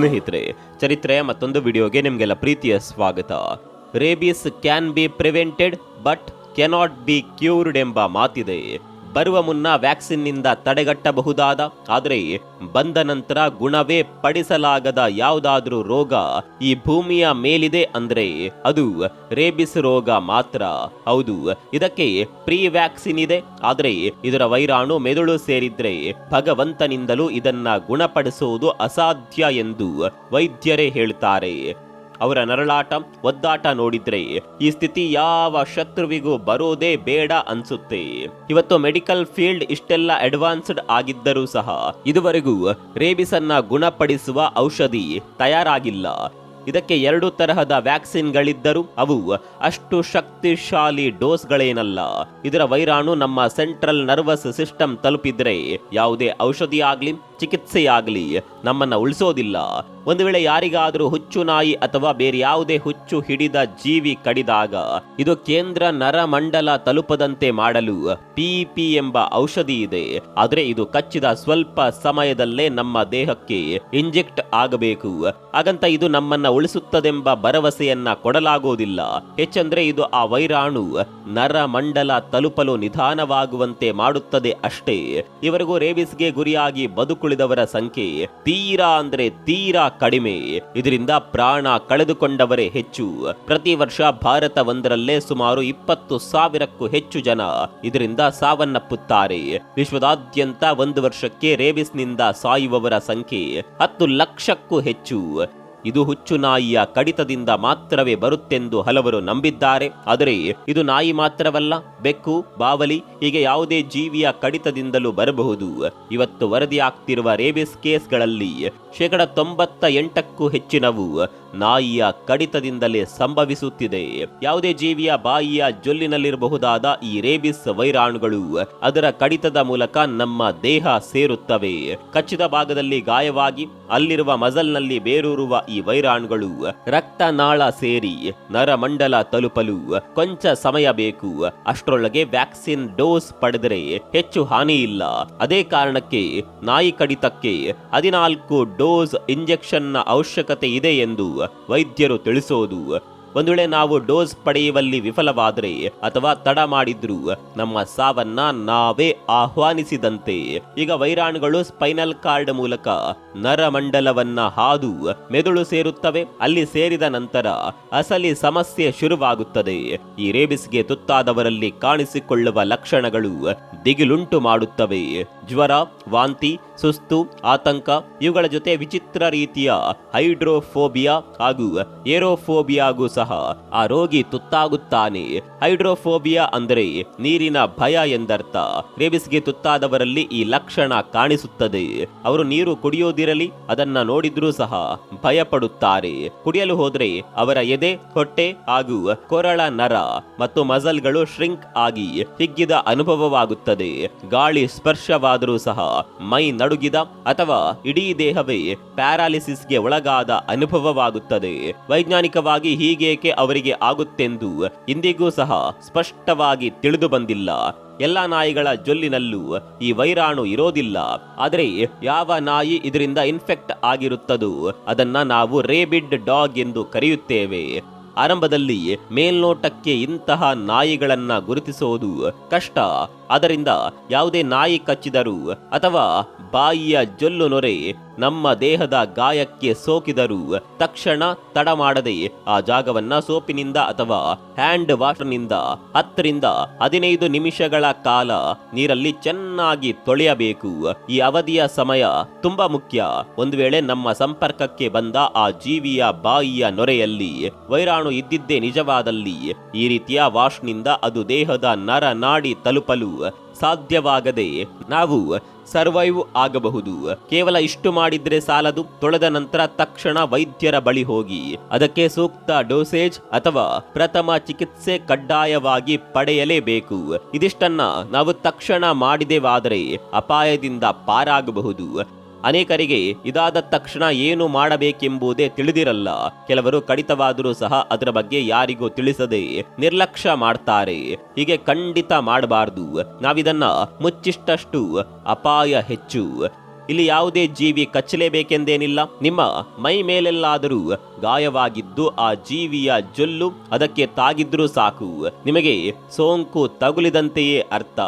ಸ್ನೇಹಿತರೆ ಚರಿತ್ರೆಯ ಮತ್ತೊಂದು ವಿಡಿಯೋಗೆ ನಿಮಗೆಲ್ಲ ಪ್ರೀತಿಯ ಸ್ವಾಗತ. Rabies can be prevented but cannot be cured ಎಂಬ ಮಾತಿದೆ. ಬರುವ ಮುನ್ನ ವ್ಯಾಕ್ಸಿನ್ನಿಂದ ತಡೆಗಟ್ಟಬಹುದಾದ, ಆದರೆ ಬಂದ ನಂತರ ಗುಣವೇ ಪಡಿಸಲಾಗದ ಯಾವುದಾದ್ರೂ ರೋಗ ಈ ಭೂಮಿಯ ಮೇಲಿದೆ ಅಂದ್ರೆ ಅದು ರೇಬಿಸ್ ರೋಗ ಮಾತ್ರ. ಹೌದು, ಇದಕ್ಕೆ ಪ್ರೀ ವ್ಯಾಕ್ಸಿನ್ ಇದೆ, ಆದರೆ ಇದರ ವೈರಾಣು ಮೆದುಳು ಸೇರಿದ್ರೆ ಭಗವಂತನಿಂದಲೂ ಇದನ್ನ ಗುಣಪಡಿಸುವುದು ಅಸಾಧ್ಯ ಎಂದು ವೈದ್ಯರೇ ಹೇಳ್ತಾರೆ. ಅವರ ನರಳಾಟ ಒದ್ದಾಟ ನೋಡಿದ್ರೆ, ಈ ಸ್ಥಿತಿ ಯಾವ ಶತ್ರುವಿಗೂ ಬರೋದೇ ಬೇಡ ಅನ್ಸುತ್ತೆ. ಇವತ್ತು ಮೆಡಿಕಲ್ ಫೀಲ್ಡ್ ಇಷ್ಟೆಲ್ಲ ಅಡ್ವಾನ್ಸ್ಡ್ ಆಗಿದ್ದರೂ ಸಹ, ಇದುವರೆಗೂ ರೇಬಿಸ್ ಅನ್ನ ಗುಣಪಡಿಸುವ ಔಷಧಿ ತಯಾರಾಗಿಲ್ಲ. ಇದಕ್ಕೆ ಎರಡು ತರಹದ ವ್ಯಾಕ್ಸಿನ್ಗಳಿದ್ದರೂ ಅವು ಅಷ್ಟು ಶಕ್ತಿಶಾಲಿ ಡೋಸ್ಗಳೇನಲ್ಲ. ಇದರ ವೈರಾಣು ನಮ್ಮ ಸೆಂಟ್ರಲ್ ನರ್ವಸ್ ಸಿಸ್ಟಮ್ ತಲುಪಿದ್ರೆ ಯಾವುದೇ ಔಷಧಿ ಆಗ್ಲಿ ಚಿಕಿತ್ಸೆಯಾಗ್ಲಿ, ನಮ್ಮನ್ನ ಉಳಿಸೋದಿಲ್ಲ. ಒಂದು ವೇಳೆ ಯಾರಿಗಾದರೂ ಹುಚ್ಚು ನಾಯಿ ಅಥವಾ ಬೇರೆ ಯಾವುದೇ ಹುಚ್ಚು ಹಿಡಿದ ಜೀವಿ ಕಡಿದಾಗ, ಇದು ಕೇಂದ್ರ ನರಮಂಡಲ ತಲುಪದಂತೆ ಮಾಡಲು ಪಿಪಿ ಎಂಬ ಔಷಧಿ ಇದೆ. ಆದರೆ ಇದು ಕಚ್ಚಿದ ಸ್ವಲ್ಪ ಸಮಯದಲ್ಲೇ ನಮ್ಮ ದೇಹಕ್ಕೆ ಇಂಜೆಕ್ಟ್ ಆಗಬೇಕು. ಹಾಗಂತ ಇದು ನಮ್ಮನ್ನ ಉಳಿಸುತ್ತದೆಂಬ ಭರವಸೆಯನ್ನ ಕೊಡಲಾಗುವುದಿಲ್ಲ ಹೆಚ್ಚಂದ್ರೆ ಇದು ಆ ವೈರಾಣು ನರಮಂಡಲ ತಲುಪಲು ನಿಧಾನವಾಗುವಂತೆ ಮಾಡುತ್ತದೆ ಅಷ್ಟೇ. ಇವರಿಗೂ ರೇಬಿಸ್ಗೆ ಗುರಿಯಾಗಿ ಬದುಕುಳಿದವರ ಸಂಖ್ಯೆ ತೀರಾ ಅಂದ್ರೆ ತೀರಾ ಕಡಿಮೆ. ಇದರಿಂದ ಪ್ರಾಣ ಕಳೆದುಕೊಂಡವರೇ ಹೆಚ್ಚು. ಪ್ರತಿ ವರ್ಷ ಭಾರತ ಒಂದರಲ್ಲೇ ಸುಮಾರು ಇಪ್ಪತ್ತು ಸಾವಿರಕ್ಕೂ ಹೆಚ್ಚು ಜನ ಇದರಿಂದ ಸಾವನ್ನಪ್ಪುತ್ತಾರೆ. ವಿಶ್ವದಾದ್ಯಂತ ಒಂದು ವರ್ಷಕ್ಕೆ ರೇಬಿಸ್ನಿಂದ ಸಾಯುವವರ ಸಂಖ್ಯೆ ಹತ್ತು ಲಕ್ಷಕ್ಕೂ ಹೆಚ್ಚು. ಇದು ಹುಚ್ಚು ನಾಯಿಯ ಕಡಿತದಿಂದ ಮಾತ್ರವೇ ಬರುತ್ತೆಂದು ಹಲವರು ನಂಬಿದ್ದಾರೆ. ಆದರೆ ಇದು ನಾಯಿ ಮಾತ್ರವಲ್ಲ, ಬೆಕ್ಕು, ಬಾವಲಿ, ಹೀಗೆ ಯಾವುದೇ ಜೀವಿಯ ಕಡಿತದಿಂದಲೂ ಬರಬಹುದು. ಇವತ್ತು ವರದಿಯಾಗ್ತಿರುವ ರೇಬಿಸ್ ಕೇಸ್ಗಳಲ್ಲಿ ಶೇಕಡ ತೊಂಬತ್ತ ಎಂಟಕ್ಕೂ ಹೆಚ್ಚಿನವು ನಾಯಿಯ ಕಡಿತದಿಂದಲೇ ಸಂಭವಿಸುತ್ತಿದೆ. ಯಾವುದೇ ಜೀವಿಯ ಬಾಯಿಯ ಜೊಲ್ಲಿನಲ್ಲಿರಬಹುದಾದ ಈ ರೇಬಿಸ್ ವೈರಾಣುಗಳು ಅದರ ಕಡಿತದ ಮೂಲಕ ನಮ್ಮ ದೇಹ ಸೇರುತ್ತವೆ. ಕಚ್ಚಿದ ಭಾಗದಲ್ಲಿ ಗಾಯವಾಗಿ, ಅಲ್ಲಿರುವ ಮಜಲ್ನಲ್ಲಿ ಬೇರೂರುವ ಈ ವೈರಾಣುಗಳು ರಕ್ತನಾಳ ಸೇರಿ ನರಮಂಡಲ ತಲುಪಲು ಕೊಂಚ ಸಮಯ ಬೇಕು. ಅಷ್ಟರೊಳಗೆ ವ್ಯಾಕ್ಸಿನ್ ಡೋಸ್ ಪಡೆದರೆ ಹೆಚ್ಚು ಹಾನಿ ಇಲ್ಲ. ಅದೇ ಕಾರಣಕ್ಕೆ ನಾಯಿ ಕಡಿತಕ್ಕೆ ಹದಿನಾಲ್ಕು ಡೋಸ್ ಇಂಜೆಕ್ಷನ್ನ ಅವಶ್ಯಕತೆ ಇದೆ ಎಂದು ವೈದ್ಯರು ತಿಳಿಸೋದು ಒಂದು ವೇಳೆ ನಾವು ಡೋಸ್ ಪಡೆಯುವಲ್ಲಿ ವಿಫಲವಾದರೆ ಅಥವಾ ತಡ ಮಾಡಿದ್ರು ನಮ್ಮ ಸಾವನ್ನ ನಾವೇ ಆಹ್ವಾನಿಸಿದಂತೆ. ಈಗ ವೈರಾಣುಗಳು ಸ್ಪೈನಲ್ ಕಾರ್ಡ್ ಮೂಲಕ ನರಮಂಡಲವನ್ನ ಹಾದು ಮೆದುಳು ಸೇರುತ್ತವೆ. ಅಲ್ಲಿ ಸೇರಿದ ನಂತರ ಅಸಲಿ ಸಮಸ್ಯೆ ಶುರುವಾಗುತ್ತದೆ. ಈ ರೇಬಿಸ್ಗೆ ತುತ್ತಾದವರಲ್ಲಿ ಕಾಣಿಸಿಕೊಳ್ಳುವ ಲಕ್ಷಣಗಳು ದಿಗಿಲುಂಟು ಮಾಡುತ್ತವೆ. ಜ್ವರ, ವಾಂತಿ, ಸುಸ್ತು, ಆತಂಕ ಇವುಗಳ ಜೊತೆ ವಿಚಿತ್ರ ರೀತಿಯ ಹೈಡ್ರೋಫೋಬಿಯಾ ಹಾಗೂ ಏರೋಫೋಬಿಯಾಗೂ ಸಹ ಆ ರೋಗಿ ತುತ್ತಾಗುತ್ತಾನೆ. ಹೈಡ್ರೋಫೋಬಿಯಾ ಅಂದರೆ ನೀರಿನ ಭಯ ಎಂದರ್ಥ. ರೇಬಿಸ್ಗೆ ತುತ್ತಾದವರಲ್ಲಿ ಈ ಲಕ್ಷಣ ಕಾಣಿಸುತ್ತದೆ. ಅವರು ನೀರು ಕುಡಿಯೋದಿರಲಿ, ಅದನ್ನ ನೋಡಿದ್ರೂ ಸಹ ಭಯ ಪಡುತ್ತಾರೆ ಕುಡಿಯಲು ಹೋದ್ರೆ ಅವರ ಎದೆ, ಹೊಟ್ಟೆ ಹಾಗೂ ಕೊರಳ ನರ ಮತ್ತು ಮಜಲ್ಗಳು ಶ್ರಿಂಕ್ ಆಗಿ ಹಿಗ್ಗಿದ ಅನುಭವವಾಗುತ್ತದೆ. ಗಾಳಿ ಸ್ಪರ್ಶವಾದರೂ ಸಹ ಮೈ ನಡುಗಿದ ಅಥವಾ ಇಡೀ ದೇಹವೇ ಪ್ಯಾರಾಲಿಸಿಸ್ಗೆ ಒಳಗಾದ ಅನುಭವವಾಗುತ್ತದೆ. ವೈಜ್ಞಾನಿಕವಾಗಿ ಹೀಗೇಕೆ ಅವರಿಗೆ ಆಗುತ್ತೆಂದು ಇಂದಿಗೂ ಸಹ ಸ್ಪಷ್ಟವಾಗಿ ತಿಳಿದು ಬಂದಿಲ್ಲ. ಎಲ್ಲ ನಾಯಿಗಳ ಜೊಲ್ಲಿನಲ್ಲೂ ಈ ವೈರಾಣು ಇರೋದಿಲ್ಲ. ಆದರೆ ಯಾವ ನಾಯಿ ಇದರಿಂದ ಇನ್ಫೆಕ್ಟ್ ಆಗಿರುತ್ತದೋ ಅದನ್ನ ನಾವು ರೇಬಿಡ್ ಡಾಗ್ ಎಂದು ಕರೆಯುತ್ತೇವೆ. ಆರಂಭದಲ್ಲಿ ಮೇಲ್ನೋಟಕ್ಕೆ ಇಂತಹ ನಾಯಿಗಳನ್ನ ಗುರುತಿಸುವುದು ಕಷ್ಟ. ಅದರಿಂದ ಯಾವುದೇ ನಾಯಿ ಕಚ್ಚಿದರೂ ಅಥವಾ ಬಾಯಿಯ ಜೊಲ್ಲು ನೊರೆ ನಮ್ಮ ದೇಹದ ಗಾಯಕ್ಕೆ ಸೋಕಿದರೂ ತಕ್ಷಣ ತಡ ಮಾಡದೆ ಆ ಜಾಗವನ್ನ ಸೋಪಿನಿಂದ ಅಥವಾ ಹ್ಯಾಂಡ್ ವಾಶ್ನಿಂದ ಹತ್ತರಿಂದ ಹದಿನೈದು ನಿಮಿಷಗಳ ಕಾಲ ನೀರಲ್ಲಿ ಚೆನ್ನಾಗಿ ತೊಳೆಯಬೇಕು. ಈ ಅವಧಿಯ ಸಮಯ ತುಂಬಾ ಮುಖ್ಯ. ಒಂದು ವೇಳೆ ನಮ್ಮ ಸಂಪರ್ಕಕ್ಕೆ ಬಂದ ಆ ಜೀವಿಯ ಬಾಯಿಯ ನೊರೆಯಲ್ಲಿ ವೈರಾಣು ಇದ್ದಿದ್ದೇ ನಿಜವಾದಲ್ಲಿ ಈ ರೀತಿಯ ವಾಶ್ನಿಂದ ಅದು ದೇಹದ ನರ ನಾಡಿ ತಲುಪಲು ಸಾಧ್ಯವಾಗದೆ ನಾವು ಸರ್ವೈವ್ ಆಗಬಹುದು. ಕೇವಲ ಇಷ್ಟು ಮಾಡಿದ್ರೆ ಸಾಲದು. ತೊಳೆದ ನಂತರ ತಕ್ಷಣ ವೈದ್ಯರ ಬಳಿ ಹೋಗಿ. ಅದಕ್ಕೆ ಸೂಕ್ತ ಡೋಸೇಜ್ ಅಥವಾ ಪ್ರಥಮ ಚಿಕಿತ್ಸೆ ಕಡ್ಡಾಯವಾಗಿ ಪಡೆಯಲೇಬೇಕು. ಇದಿಷ್ಟನ್ನ ನಾವು ತಕ್ಷಣ ಮಾಡಿದೆವಾದರೆ ಅಪಾಯದಿಂದ ಪಾರಾಗಬಹುದು. ಅನೇಕರಿಗೆ ಇದಾದ ತಕ್ಷಣ ಏನು ಮಾಡಬೇಕೆಂಬುದೇ ತಿಳಿದಿರಲ್ಲ. ಕೆಲವರು ಕಡಿತವಾದರೂ ಸಹ ಅದರ ಬಗ್ಗೆ ಯಾರಿಗೂ ತಿಳಿಸದೆ ನಿರ್ಲಕ್ಷ್ಯ ಮಾಡ್ತಾರೆ. ಹೀಗೆ ಖಂಡಿತ ಮಾಡಬಾರದು. ನಾವಿದನ್ನ ಮುಚ್ಚಿಷ್ಟಷ್ಟು ಅಪಾಯ ಹೆಚ್ಚು. ಇಲ್ಲಿ ಯಾವುದೇ ಜೀವಿ ಕಚ್ಚಲೇಬೇಕೆಂದೇನಿಲ್ಲ. ನಿಮ್ಮ ಮೈ ಮೇಲೆಲ್ಲಾದರೂ ಗಾಯವಾಗಿದ್ದು ಆ ಜೀವಿಯ ಜೊಲ್ಲು ಅದಕ್ಕೆ ತಾಗಿದ್ರೂ ಸಾಕು. ನಿಮಗೆ ಸೋಂಕು ತಗುಲಿದಂತೆಯೇ ಅರ್ಥ.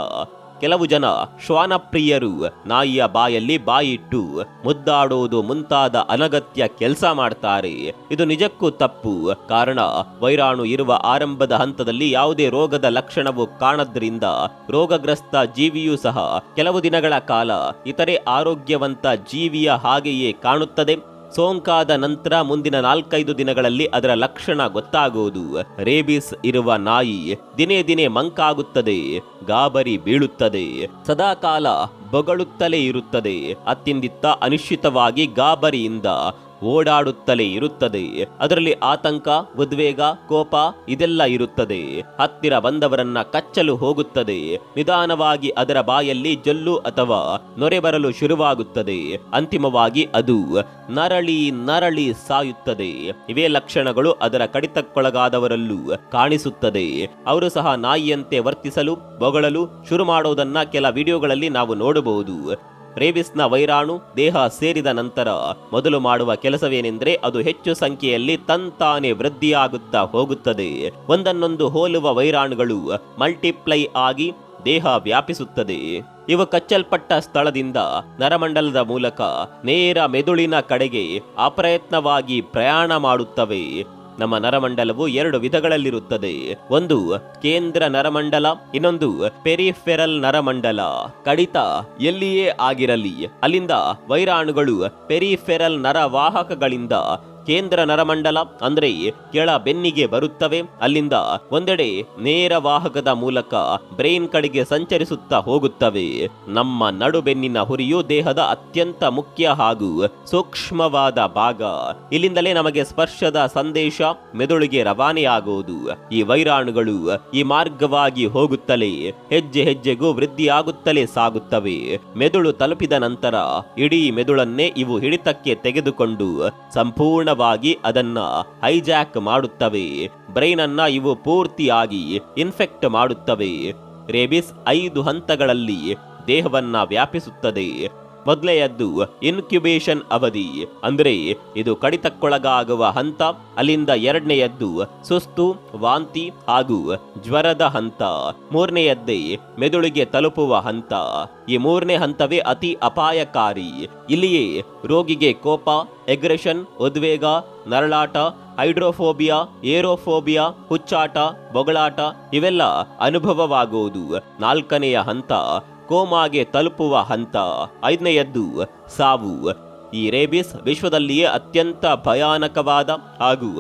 ಕೆಲವು ಜನ ಶ್ವಾನಪ್ರಿಯರು ನಾಯಿಯ ಬಾಯಲ್ಲಿ ಬಾಯಿಟ್ಟು ಮುದ್ದಾಡೋದು ಮುಂತಾದ ಅನಗತ್ಯ ಕೆಲಸ ಮಾಡ್ತಾರೆ. ಇದು ನಿಜಕ್ಕೂ ತಪ್ಪು. ಕಾರಣ, ವೈರಾಣು ಇರುವ ಆರಂಭದ ಹಂತದಲ್ಲಿ ಯಾವುದೇ ರೋಗದ ಲಕ್ಷಣವು ಕಾಣದ್ರಿಂದ ರೋಗಗ್ರಸ್ತ ಜೀವಿಯೂ ಸಹ ಕೆಲವು ದಿನಗಳ ಕಾಲ ಇತರೆ ಆರೋಗ್ಯವಂತ ಜೀವಿಯ ಹಾಗೆಯೇ ಕಾಣುತ್ತದೆ. ಸೋಂಕಾದ ನಂತರ ಮುಂದಿನ ನಾಲ್ಕೈದು ದಿನಗಳಲ್ಲಿ ಅದರ ಲಕ್ಷಣ ಗೊತ್ತಾಗುವುದು. ರೇಬಿಸ್ ಇರುವ ನಾಯಿ ದಿನೇ ದಿನೇ ಮಂಕಾಗುತ್ತದೆ, ಗಾಬರಿ ಬೀಳುತ್ತದೆ, ಸದಾಕಾಲ ಬೊಗಳುತ್ತಲೇ ಇರುತ್ತದೆ, ಅತ್ತಿಂದಿತ್ತ ಅನಿಶ್ಚಿತವಾಗಿ ಗಾಬರಿಯಿಂದ ಓಡಾಡುತ್ತಲೇ ಇರುತ್ತದೆ. ಅದರಲ್ಲಿ ಆತಂಕ, ಉದ್ವೇಗ, ಕೋಪ ಇದೆಲ್ಲ ಇರುತ್ತದೆ. ಹತ್ತಿರ ಬಂದವರನ್ನ ಕಚ್ಚಲು ಹೋಗುತ್ತದೆ. ನಿಧಾನವಾಗಿ ಅದರ ಬಾಯಲ್ಲಿ ಜೊಲ್ಲು ಅಥವಾ ನೊರೆ ಬರಲು ಶುರುವಾಗುತ್ತದೆ. ಅಂತಿಮವಾಗಿ ಅದು ನರಳಿ ನರಳಿ ಸಾಯುತ್ತದೆ. ಇವೇ ಲಕ್ಷಣಗಳು ಅದರ ಕಡಿತಕ್ಕೊಳಗಾದವರಲ್ಲೂ ಕಾಣಿಸುತ್ತದೆ. ಅವರು ಸಹ ನಾಯಿಯಂತೆ ವರ್ತಿಸಲು, ಬೊಗಳಲು ಶುರು ಮಾಡೋದನ್ನ ಕೆಲ ವಿಡಿಯೋಗಳಲ್ಲಿ ನಾವು ನೋಡಬಹುದು. ರೇಬಿಸ್ನ ವೈರಾಣು ದೇಹ ಸೇರಿದ ನಂತರ ಮೊದಲು ಮಾಡುವ ಕೆಲಸವೇನೆಂದರೆ ಅದು ಹೆಚ್ಚು ಸಂಖ್ಯೆಯಲ್ಲಿ ತಂತಾನೆ ವೃದ್ಧಿಯಾಗುತ್ತಾ ಹೋಗುತ್ತದೆ. ಒಂದನ್ನೊಂದು ಹೋಲುವ ವೈರಾಣುಗಳು ಮಲ್ಟಿಪ್ಲೈ ಆಗಿ ದೇಹ ವ್ಯಾಪಿಸುತ್ತದೆ. ಇವು ಕಚ್ಚಲ್ಪಟ್ಟ ಸ್ಥಳದಿಂದ ನರಮಂಡಲದ ಮೂಲಕ ನೇರ ಮೆದುಳಿನ ಕಡೆಗೆ ಅಪ್ರಯತ್ನವಾಗಿ ಪ್ರಯಾಣ ಮಾಡುತ್ತವೆ. ನಮ್ಮ ನರಮಂಡಲವು ಎರಡು ವಿಧಗಳಲ್ಲಿರುತ್ತದೆ. ಒಂದು ಕೇಂದ್ರ ನರಮಂಡಲ, ಇನ್ನೊಂದು ಪೆರಿಫೆರಲ್ ನರಮಂಡಲ. ಕಡಿತ ಎಲ್ಲಿಯೇ ಆಗಿರಲಿ, ಅಲ್ಲಿಂದ ವೈರಾಣುಗಳು ಪೆರಿಫೆರಲ್ ನರವಾಹಕಗಳಿಂದ ಕೇಂದ್ರ ನರಮಂಡಲ, ಅಂದ್ರೆ ಕೆಳ ಬೆನ್ನಿಗೆ ಬರುತ್ತವೆ. ಅಲ್ಲಿಂದ ಒಂದೆಡೆ ನೇರ ವಾಹಕದ ಮೂಲಕ ಬ್ರೈನ್ ಕಡೆಗೆ ಸಂಚರಿಸುತ್ತಾ ಹೋಗುತ್ತವೆ. ನಮ್ಮ ನಡುಬೆನ್ನಿನ ಹುರಿಯು ದೇಹದ ಅತ್ಯಂತ ಮುಖ್ಯ ಹಾಗೂ ಸೂಕ್ಷ್ಮವಾದ ಭಾಗ. ಇಲ್ಲಿಂದಲೇ ನಮಗೆ ಸ್ಪರ್ಶದ ಸಂದೇಶ ಮೆದುಳಿಗೆ ರವಾನೆಯಾಗುವುದು. ಈ ವೈರಾಣುಗಳು ಈ ಮಾರ್ಗವಾಗಿ ಹೋಗುತ್ತಲೇ, ಹೆಜ್ಜೆ ಹೆಜ್ಜೆಗೂ ವೃದ್ಧಿಯಾಗುತ್ತಲೇ ಸಾಗುತ್ತವೆ. ಮೆದುಳು ತಲುಪಿದ ನಂತರ ಇಡೀ ಮೆದುಳನ್ನೇ ಇವು ಹಿಡಿತಕ್ಕೆ ತೆಗೆದುಕೊಂಡು ಸಂಪೂರ್ಣವಾಗಿ ಅದನ್ನ ಹೈಜಾಕ್ ಮಾಡುತ್ತವೆ. ಬ್ರೈನ್ ಅನ್ನ ಇವು ಪೂರ್ತಿಯಾಗಿ ಇನ್ಫೆಕ್ಟ್ ಮಾಡುತ್ತವೆ. ರೇಬಿಸ್ ಐದು ಹಂತಗಳಲ್ಲಿ ದೇಹವನ್ನ ವ್ಯಾಪಿಸುತ್ತದೆ. ಮೊದಲೆಯದ್ದು ಇನ್ಕ್ಯುಬೇಷನ್ ಅವಧಿ, ಅಂದರೆ ಇದು ಕಡಿತಕ್ಕೊಳಗಾಗುವ ಹಂತ, ಅಲ್ಲಿಂದ ಎರಡನೆಯದ್ದು ಸುಸ್ತು, ವಾಂತಿ ಹಾಗೂ ಜ್ವರದ ಹಂತ, ಮೂರನೆಯದ್ದೇ ಮೆದುಳಿಗೆ ತಲುಪುವ ಹಂತ. ಈ ಮೂರನೇ ಹಂತವೇ ಅತಿ ಅಪಾಯಕಾರಿ. ಇಲ್ಲಿಯೇ ರೋಗಿಗೆ ಕೋಪ ಎಗ್ರೆಷನ್ ಉದ್ವೇಗ, ನರಳಾಟ, ಹೈಡ್ರೋಫೋಬಿಯಾ, ಏರೋಫೋಬಿಯಾ, ಹುಚ್ಚಾಟ, ಬೊಗಳಾಟ, ಇವೆಲ್ಲ ಅನುಭವವಾಗುವುದು ನಾಲ್ಕನೆಯ ಹಂತ ಕೋಮಾಗೆ ತಲುಪುವ ಹಂತ ಐದನೆಯದ್ದು ಸಾವು. ಈ ರೇಬಿಸ್ ವಿಶ್ವದಲ್ಲಿಯೇ ಅತ್ಯಂತ ಭಯಾನಕವಾದ ಹಾಗೂ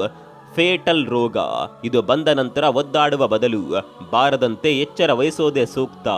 ಫೇಟಲ್ ರೋಗ. ಇದು ಬಂದ ನಂತರ ಒದ್ದಾಡುವ ಬದಲು ಬಾರದಂತೆ ಎಚ್ಚರ ವಹಿಸೋದೇ ಸೂಕ್ತ.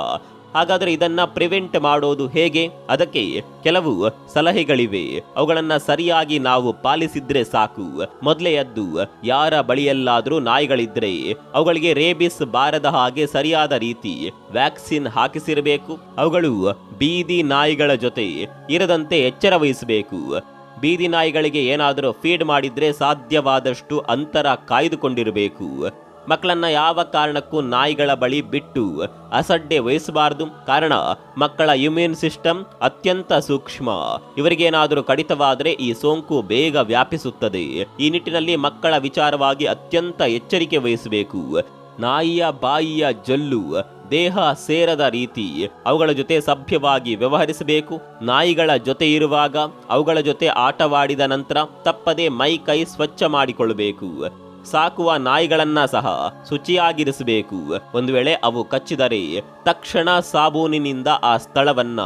ಹಾಗಾದ್ರೆ ಇದನ್ನ ಪ್ರಿವೆಂಟ್ ಮಾಡೋದು ಹೇಗೆ? ಅದಕ್ಕೆ ಕೆಲವು ಸಲಹೆಗಳಿವೆ. ಅವುಗಳನ್ನ ಸರಿಯಾಗಿ ನಾವು ಪಾಲಿಸಿದ್ರೆ ಸಾಕು. ಮೊದಲೆಯದ್ದು, ಯಾರ ಬಳಿಯಲ್ಲಾದರೂ ನಾಯಿಗಳಿದ್ರೆ, ಅವುಗಳಿಗೆ ರೇಬಿಸ್ ಬಾರದ ಹಾಗೆ ಸರಿಯಾದ ರೀತಿ ವ್ಯಾಕ್ಸಿನ್ ಹಾಕಿಸಿರಬೇಕು. ಅವುಗಳು ಬೀದಿ ನಾಯಿಗಳ ಜೊತೆ ಇರದಂತೆ ಎಚ್ಚರ ವಹಿಸಬೇಕು. ಬೀದಿ ನಾಯಿಗಳಿಗೆ ಏನಾದರೂ ಫೀಡ್ ಮಾಡಿದ್ರೆ ಸಾಧ್ಯವಾದಷ್ಟು ಅಂತರ ಕಾಯ್ದುಕೊಂಡಿರಬೇಕು. ಮಕ್ಕಳನ್ನ ಯಾವ ಕಾರಣಕ್ಕೂ ನಾಯಿಗಳ ಬಳಿ ಬಿಟ್ಟು ಅಸಡ್ಡೆ ವಹಿಸಬಾರದು. ಕಾರಣ, ಮಕ್ಕಳ ಇಮ್ಯೂನ್ ಸಿಸ್ಟಮ್ ಅತ್ಯಂತ ಸೂಕ್ಷ್ಮ. ಇವರಿಗೇನಾದರೂ ಕಡಿತವಾದರೆ ಈ ಸೋಂಕು ಬೇಗ ವ್ಯಾಪಿಸುತ್ತದೆ. ಈ ನಿಟ್ಟಿನಲ್ಲಿ ಮಕ್ಕಳ ವಿಚಾರವಾಗಿ ಅತ್ಯಂತ ಎಚ್ಚರಿಕೆ ವಹಿಸಬೇಕು. ನಾಯಿಯ ಬಾಯಿಯ ಜೊಲ್ಲು, ದೇಹ ಸೇರದ ರೀತಿ, ಅವುಗಳ ಜೊತೆ ಸಭ್ಯವಾಗಿ ವ್ಯವಹರಿಸಬೇಕು. ನಾಯಿಗಳ ಜೊತೆ ಇರುವಾಗ ಅವುಗಳ ಜೊತೆ ಆಟವಾಡಿದ ನಂತರ ತಪ್ಪದೆ ಮೈ, ಕೈ ಸ್ವಚ್ಛ ಮಾಡಿಕೊಳ್ಳಬೇಕು. ಸಾಕುವ ನಾಯಿಗಳನ್ನ ಸಹ ಶುಚಿಯಾಗಿರಿಸಬೇಕು. ಒಂದು ವೇಳೆ ಅವು ಕಚ್ಚಿದರೆ ತಕ್ಷಣ ಸಾಬೂನಿನಿಂದ ಆ ಸ್ಥಳವನ್ನ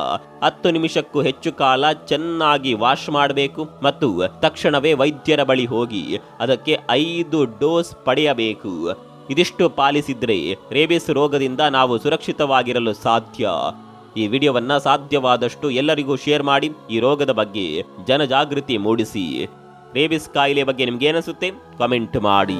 ಹತ್ತು ನಿಮಿಷಕ್ಕೂ ಹೆಚ್ಚು ಕಾಲ ಚೆನ್ನಾಗಿ ವಾಶ್ ಮಾಡಬೇಕು ಮತ್ತು ತಕ್ಷಣವೇ ವೈದ್ಯರ ಬಳಿ ಹೋಗಿ ಅದಕ್ಕೆ ಐದು ಡೋಸ್ ಪಡೆಯಬೇಕು. ಇದಿಷ್ಟು ಪಾಲಿಸಿದ್ರೆ ರೇಬಿಸ್ ರೋಗದಿಂದ ನಾವು ಸುರಕ್ಷಿತವಾಗಿರಲು ಸಾಧ್ಯ. ಈ ವಿಡಿಯೋವನ್ನ ಸಾಧ್ಯವಾದಷ್ಟು ಎಲ್ಲರಿಗೂ ಶೇರ್ ಮಾಡಿ ಈ ರೋಗದ ಬಗ್ಗೆ ಜನಜಾಗೃತಿ ಮೂಡಿಸಿ. ರೇಬಿಸ್ ಕಾಯಿಲೆ ಬಗ್ಗೆ ನಿಮ್ಗೆ ಏನಿಸುತ್ತೆ ಕಮೆಂಟ್ ಮಾಡಿ.